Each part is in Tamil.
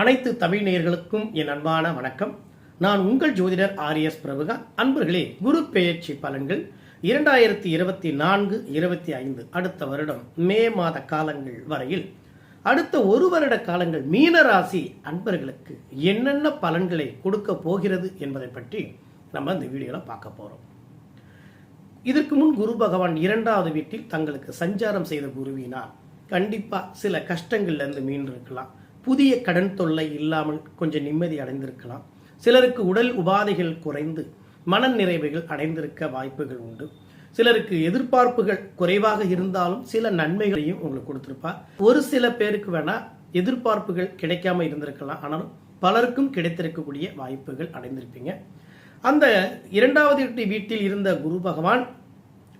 அனைத்து தமிழ் நேயர்களுக்கும் என் அன்பான வணக்கம். நான் உங்கள் ஜோதிடர் ஆர்எஸ் பிரபுகா. அன்பர்களே குரு பெயர்ச்சி பலன்கள் இரண்டாயிரத்தி இருபத்தி நான்கு இருபத்தி ஐந்து அடுத்த வருடம் மே மாத காலங்கள் வரையில். அடுத்த ஒரு வருட காலங்கள் மீன ராசி அன்பர்களுக்கு என்னென்ன பலன்களை கொடுக்க போகிறது என்பதை பற்றி நம்ம இந்த வீடியோவில் பார்க்க போகிறோம் இதற்கு முன் குரு பகவான் இரண்டாவது வீட்டில் தங்களுக்கு சஞ்சாரம் செய்த குருவினால் கண்டிப்பாக சில கஷ்டங்கள்ல இருந்து மீண்டிருக்கலாம். புதிய கடன் தொல்லை இல்லாமல் கொஞ்சம் நிம்மதி அடைந்திருக்கலாம். சிலருக்கு உடல் உபாதைகள் குறைந்து மன நிறைவுகள் அடைந்திருக்க வாய்ப்புகள் உண்டு. சிலருக்கு எதிர்பார்ப்புகள் குறைவாக இருந்தாலும் சில நன்மைகளையும் உங்களுக்கு கொடுத்துருப்பார். ஒரு சில பேருக்கு வேணா எதிர்பார்ப்புகள் கிடைக்காம இருந்திருக்கலாம். ஆனாலும் பலருக்கும் கிடைத்திருக்கக்கூடிய வாய்ப்புகள் அடைந்திருப்பீங்க. அந்த இரண்டாவது வீட்டு- வீட்டில் இருந்த குரு பகவான்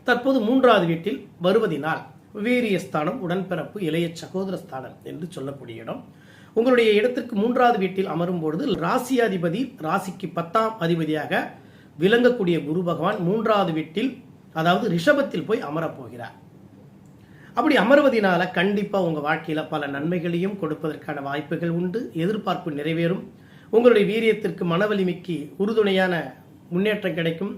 தற்போது மூன்றாவது வீட்டில் வருவதினால் வீரியஸ்தானம் உடன்பிறப்பு இளைய சகோதர ஸ்தானம் என்று சொல்லக்கூடிய இடம். உங்களுடைய இடத்திற்கு மூன்றாவது வீட்டில் அமரும் பொழுது ராசியாதிபதி ராசிக்கு பத்தாம் அதிபதியாக விளங்கக்கூடிய குரு பகவான் மூன்றாவது வீட்டில் அதாவது ரிஷபத்தில் போய் அமரப்போகிறார். அப்படி அமர்வதினால கண்டிப்பா உங்க வாழ்க்கையில பல நன்மைகளையும் கொடுப்பதற்கான வாய்ப்புகள் உண்டு எதிர்பார்ப்பு நிறைவேறும். உங்களுடைய வீரியத்திற்கு மனவலிமைக்கு உறுதுணையான முன்னேற்றம் கிடைக்கும்.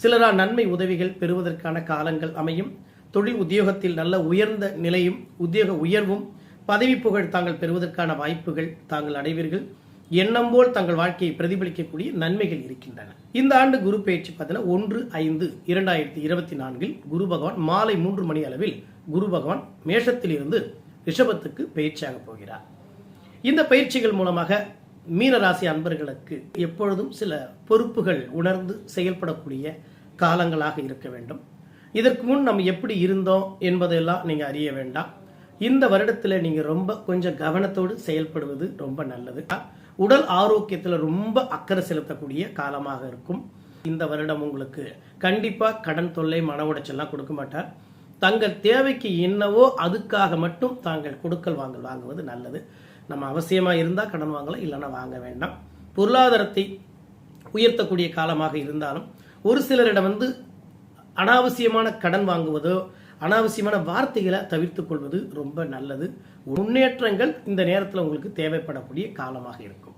சிலரால் நன்மை உதவிகள் பெறுவதற்கான காலங்கள் அமையும். தொழில் உத்தியோகத்தில் நல்ல உயர்ந்த நிலையும் உத்தியோக உயர்வும் பதவி புகழ் தாங்கள் பெறுவதற்கான வாய்ப்புகள் தாங்கள் அடைவீர்கள். எண்ணம் போல் தங்கள் வாழ்க்கையை பிரதிபலிக்கக்கூடிய நன்மைகள் இருக்கின்றன. இந்த ஆண்டு குரு பயிற்சி பார்த்தீங்கன்னா ஒன்று ஐந்து இரண்டாயிரத்தி இருபத்தி நான்கில் குரு பகவான் மாலை மூன்று மணி அளவில் குரு பகவான் மேஷத்திலிருந்து ரிஷபத்துக்கு பயிற்சியாக போகிறார். இந்த பயிற்சிகள் மூலமாக மீனராசி அன்பர்களுக்கு எப்பொழுதும் சில பொறுப்புகள் உணர்ந்து செயல்படக்கூடிய காலங்களாக இருக்க வேண்டும். இதற்கு முன் நம்ம எப்படி இருந்தோம் என்பதெல்லாம் நீங்கள் அறிய வேண்டாம். இந்த வருடத்துல நீங்க ரொம்ப கொஞ்சம் கவனத்தோடு செயல்படுவது ரொம்ப நல்லது. உடல் ஆரோக்கியத்துல ரொம்ப அக்கறை செலுத்தக்கூடிய காலமாக இருக்கும். இந்த வருடம் உங்களுக்கு கண்டிப்பா கடன் தொல்லை மன உடைச்செல்லாம் கொடுக்க மாட்டார். தங்கள் தேவைக்கு என்னவோ அதுக்காக மட்டும் தாங்கள் கொடுக்கல் வாங்கல் வாங்குவது நல்லது. நம்ம அவசியமா இருந்தா கடன் வாங்கலாம் இல்லைன்னா வாங்க வேண்டாம். பொருளாதாரத்தை உயர்த்தக்கூடிய காலமாக இருந்தாலும் ஒரு சிலரிடம் வந்து அனாவசியமான கடன் வாங்குவதோ அனாவசியமான வார்த்தைகளை தவிர்த்து கொள்வது ரொம்ப நல்லது. முன்னேற்றங்கள் இந்த நேரத்தில் உங்களுக்கு தேவைப்படக்கூடிய காலமாக இருக்கும்.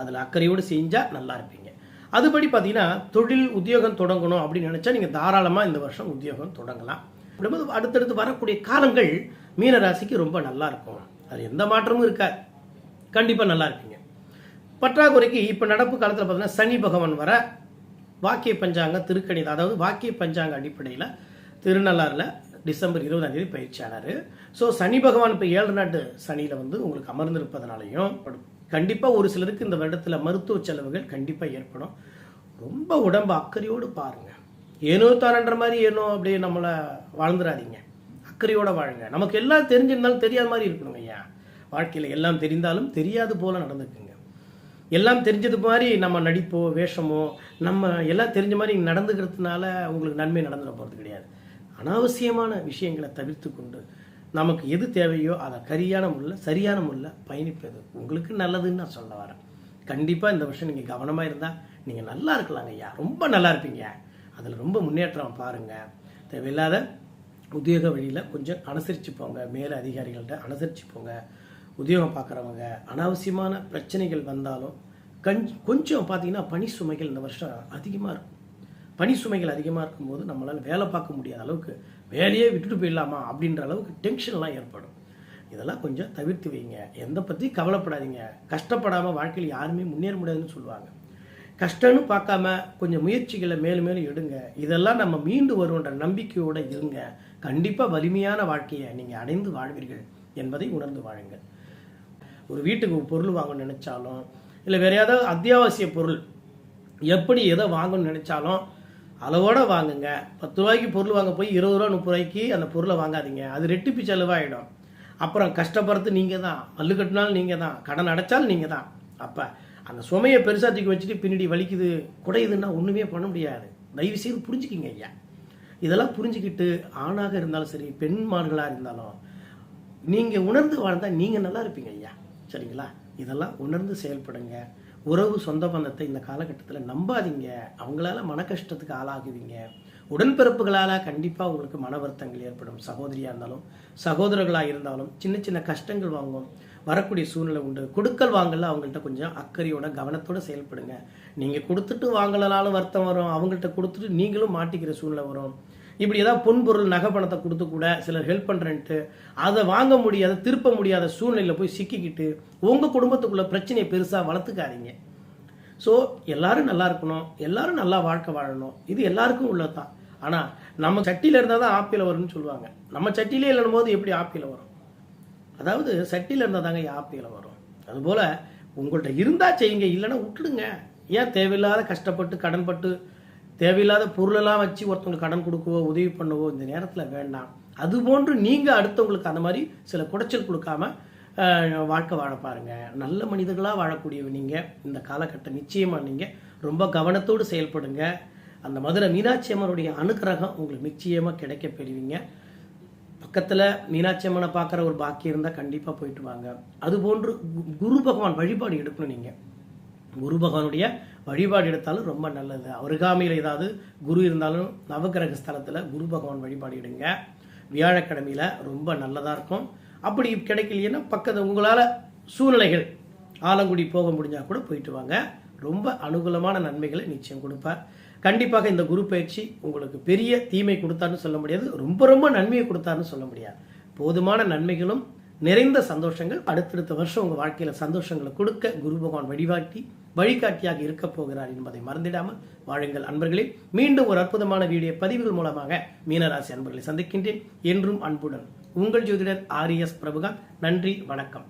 அதில் அக்கறையோடு செஞ்சால் நல்லா இருப்பீங்க. அதுபடி பார்த்தீங்கன்னா தொழில் உத்தியோகம் தொடங்கணும் அப்படின்னு நினச்சா நீங்கள் தாராளமாக இந்த வருஷம் உத்தியோகம் தொடங்கலாம். அப்படிங்கும்போது அடுத்தடுத்து வரக்கூடிய காலங்கள் மீனராசிக்கு ரொம்ப நல்லா இருக்கும். அது எந்த மாற்றமும் இருக்காது. கண்டிப்பாக நல்லா இருப்பீங்க. பற்றாக்குறைக்கு இப்போ நடப்பு காலத்தில் பார்த்தீங்கன்னா சனி பகவான் வர வாக்கிய பஞ்சாங்க திருக்கணிதம் அதாவது வாக்கிய பஞ்சாங்க அடிப்படையில் திருநள்ளாறில் டிசம்பர் இருபதாம் தேதி பயிற்சியானார் ஸோ சனி பகவான் இப்போ ஏழு நாட்டு சனியில் வந்து உங்களுக்கு அமர்ந்திருப்பதனாலையும் கண்டிப்பாக ஒரு சிலருக்கு இந்த வருடத்தில் மருத்துவ செலவுகள் கண்டிப்பாக ஏற்படும். ரொம்ப உடம்பு அக்கறையோடு பாருங்கள் ஏனோ தானன்ற மாதிரி ஏனோ அப்படியே நம்மளை வாழ்ந்துடாதீங்க அக்கறையோடு வாழுங்க. நமக்கு எல்லாம் தெரிஞ்சிருந்தாலும் தெரியாத மாதிரி இருக்கணுங்க ஐயா. வாழ்க்கையில் எல்லாம் தெரிந்தாலும் தெரியாது போல் நடந்துக்குங்க. எல்லாம் தெரிஞ்சது மாதிரி நம்ம நடிப்போ வேஷமோ நம்ம எல்லாம் தெரிஞ்ச மாதிரி நடந்துக்கிறதுனால உங்களுக்கு நன்மை நடந்துட போகிறது கிடையாது. அனாவசியமான விஷயங்களை தவிர்த்து கொண்டு நமக்கு எது தேவையோ அதை கரியான முறையில் சரியான முறையில் பயணிப்பது உங்களுக்கு நல்லதுன்னு நான் சொல்ல வரேன். கண்டிப்பாக இந்த வருஷம் நீங்கள் கவனமாக இருந்தால் நீங்கள் நல்லா இருக்கலாங்க ஐயா. ரொம்ப நல்லா இருப்பீங்க. அதில் ரொம்ப முன்னேற்றம் பாருங்கள் தேவையில்லாத உத்தியோக வழியில் கொஞ்சம் அனுசரித்து போங்க. மேல அதிகாரிகள்கிட்ட அனுசரித்து போங்க. உத்தியோகம் பார்க்குறவங்க அனாவசியமான பிரச்சனைகள் வந்தாலும் கஞ்ச் கொஞ்சம் பார்த்தீங்கன்னா பணி சுமைகள் இந்த வருஷம் அதிகமாக இருக்கும். பணி சுமைகள் அதிகமாக இருக்கும்போது நம்மளால் வேலை பார்க்க முடியாத அளவுக்கு வேலையே விட்டுட்டு போயிடலாமா அப்படின்ற அளவுக்கு டென்ஷன்லாம் ஏற்படும். இதெல்லாம் கொஞ்சம் தவிர்த்து வைங்க. எந்த பற்றி கவலைப்படாதீங்க. கஷ்டப்படாமல் வாழ்க்கையில் யாருமே முன்னேற முடியாதுன்னு சொல்லுவாங்க. கஷ்டம்னு பார்க்காம கொஞ்சம் முயற்சிகளை மேலும் மேலும் எடுங்க. இதெல்லாம் நம்ம மீண்டு வருவோன்ற நம்பிக்கையோடு இருங்க. கண்டிப்பாக வலிமையான வாழ்க்கையை நீங்கள் அடைந்து வாழ்வீர்கள் என்பதை உணர்ந்து வாழுங்கள். ஒரு வீட்டுக்கு பொருள் வாங்கணும்னு நினைச்சாலும் இல்லை வேற ஏதாவது அத்தியாவசிய பொருள் எப்படி எதை வாங்கணும்னு நினச்சாலும் அளவோட வாங்குங்க. பத்து ரூபாய்க்கு பொருள் வாங்க போய் இருபது ரூபா முப்பது ரூபாய்க்கு அந்த பொருளை வாங்காதீங்க. அது ரெட்டிப்பு செலவாயிடும். அப்புறம் கஷ்டப்படுறது நீங்கள் தான் மல்லு கட்டினாலும் நீங்கள் தான் கடன் அடைச்சாலும் நீங்கள் தான் அப்போ அந்த சுமையை பெருசாக தூக்கி வச்சுட்டு பின்னாடி வலிக்குது குடையுதுன்னா ஒன்றுமே பண்ண முடியாது. தயவு செய்து புரிஞ்சுக்கிங்க ஐயா. இதெல்லாம் புரிஞ்சுக்கிட்டு ஆணாக இருந்தாலும் சரி பெண்மான்களாக இருந்தாலும் நீங்கள் உணர்ந்து வாழ்ந்தால் நீங்கள் நல்லா இருப்பீங்க ஐயா. சரிங்களா? இதெல்லாம் உணர்ந்து செயல்படுங்க. உறவு சொந்த பந்தத்தை இந்த காலகட்டத்தில் நம்பாதீங்க. அவங்களால மன கஷ்டத்துக்கு ஆளாகுவீங்க. உடன்பிறப்புகளால் கண்டிப்பாக உங்களுக்கு மன வருத்தங்கள் ஏற்படும். சகோதரியாக இருந்தாலும் சகோதரர்களாக இருந்தாலும் சின்ன சின்ன கஷ்டங்கள் வாங்கும். வரக்கூடிய சூழ்நிலை உண்டு. கொடுக்கல் வாங்கல அவங்கள்ட்ட கொஞ்சம் அக்கறையோட கவனத்தோடு செயல்படுங்க. நீங்கள் கொடுத்துட்டு வாங்கலனாலும் வருத்தம் வரும். அவங்கள்ட்ட கொடுத்துட்டு நீங்களும் மாட்டிக்கிற சூழ்நிலை வரும். இப்படி ஏதாவது பொன்பொருள் நகை பணத்தை கொடுத்து கூட சிலர் ஹெல்ப் பண்ணுறேன்ட்டு அதை வாங்க முடியாத திருப்ப முடியாத சூழ்நிலையில் போய் சிக்கிக்கிட்டு உங்கள் குடும்பத்துக்குள்ள பிரச்சனையை பெருசாக வளர்த்துக்காதீங்க. ஸோ எல்லாரும் நல்லா இருக்கணும் எல்லாரும் நல்லா வாழ்க்கை வாழணும். இது எல்லாருக்கும் உள்ளதுதான். ஆனால் நம்ம சட்டியில் இருந்தால் தான் ஆப்பியில் வரும்னு சொல்லுவாங்க. நம்ம சட்டியிலே இல்லைனும் போது எப்படி ஆப்பியில் வரும்? அதாவது சட்டியில் இருந்தால் தாங்க ஆப்பியில் வரும். அதுபோல் உங்கள்கிட்ட இருந்தால் செய்யுங்க இல்லைன்னா விட்டுடுங்க. ஏன் தேவையில்லாத கஷ்டப்பட்டு கடன்பட்டு தேவையில்லாத பொருளெல்லாம் வச்சு ஒருத்தவங்களுக்கு கடன் கொடுக்கவோ உதவி பண்ணவோ இந்த நேரத்தில் வேண்டாம். அதுபோன்று நீங்கள் அடுத்தவங்களுக்கு அந்த மாதிரி சில குடைச்சல் கொடுக்காம வாழ்க்கை வாழ பாருங்க. நல்ல மனிதர்களாக வாழக்கூடிய நீங்கள் இந்த காலகட்டம் நிச்சயமாக நீங்கள் ரொம்ப கவனத்தோடு செயல்படுங்க. அந்த மதுரை மீனாட்சி அம்மனுடைய அனுகிரகம் உங்களுக்கு நிச்சயமாக கிடைக்க பெறுவீங்க. பக்கத்தில் மீனாட்சி அம்மனை பார்க்குற ஒரு பாக்கியம் இருந்தால் கண்டிப்பாக போயிட்டு வாங்க. அதுபோன்று கு- குரு பகவான் வழிபாடு எடுக்கணும் நீங்கள் குரு பகவானுடைய வழிபாடு எடுத்தாலும் ரொம்ப நல்லது. அருகாமையில் ஏதாவது குரு இருந்தாலும் நவகிரக ஸ்தலத்தில் குரு பகவான் வழிபாடு எடுங்க. வியாழக்கிழமையில் ரொம்ப நல்லதாக இருக்கும். அப்படி கிடைக்கலையேன்னா பக்கத்து உங்களால் சூழ்நிலைகள் ஆலங்குடி போக முடிஞ்சால் கூட போயிட்டு வாங்க. ரொம்ப அனுகூலமான நன்மைகளை நிச்சயம் கொடுப்பார். கண்டிப்பாக இந்த குரு பயிற்சி உங்களுக்கு பெரிய தீமை கொடுத்தாருன்னு சொல்ல முடியாது. ரொம்ப ரொம்ப நன்மையை கொடுத்தாருன்னு சொல்ல முடியாது. போதுமான நன்மைகளும் நிறைந்த சந்தோஷங்கள் அடுத்தடுத்த வருஷம் உங்கள் வாழ்க்கையில் சந்தோஷங்களை கொடுக்க குரு பகவான் வழிகாட்டி வழிகாட்டியாக இருக்க போகிறார் என்பதை மறந்திடாமல் வாழுங்கள் அன்பர்களே. மீண்டும் ஒரு அற்புதமான வீடியோ பதிவுகள் மூலமாக மீனராசி அன்பர்களை சந்திக்கின்றேன். என்றும் அன்புடன் உங்கள் ஜோதிடர் ஆர் எஸ் பிரபுகாந்த். நன்றி வணக்கம்.